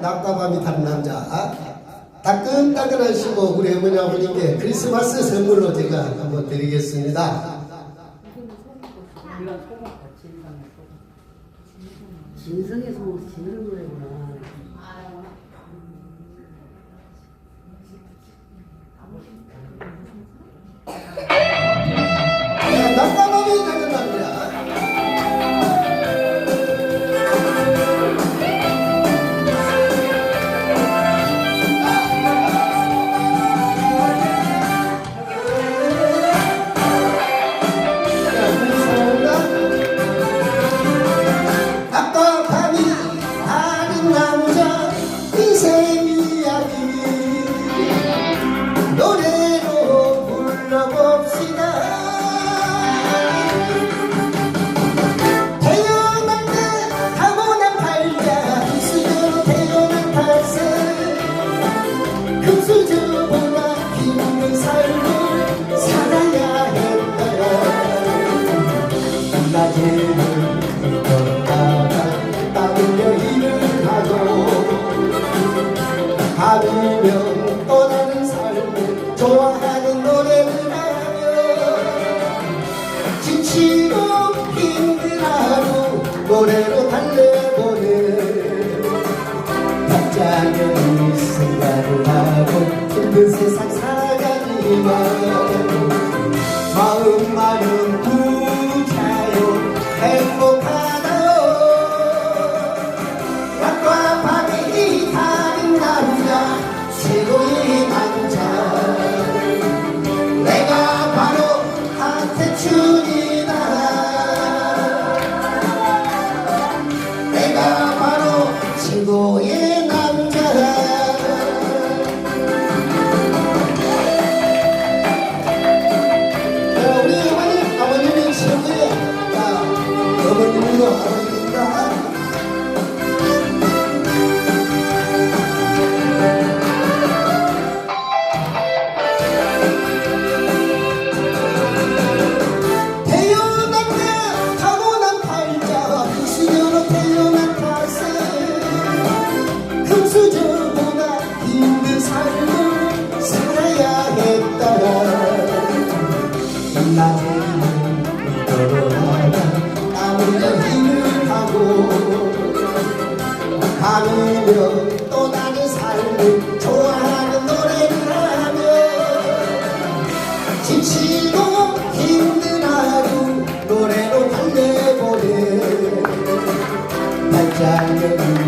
낮과 밤이 다른 남자 따끈따끈하시고 우리 어머니 아버님께 크리스마스 선물로 제가 한번 드리겠습니다. 진성에서 진성을 보내구나. Hallelujah. 최고의 남자 내가 바로 한태춘이다. 내가 바로 최고의 또 다른 삶을 좋아하는 노래를 하며 지치고 힘든 하루 노래로 달래보네 발짝은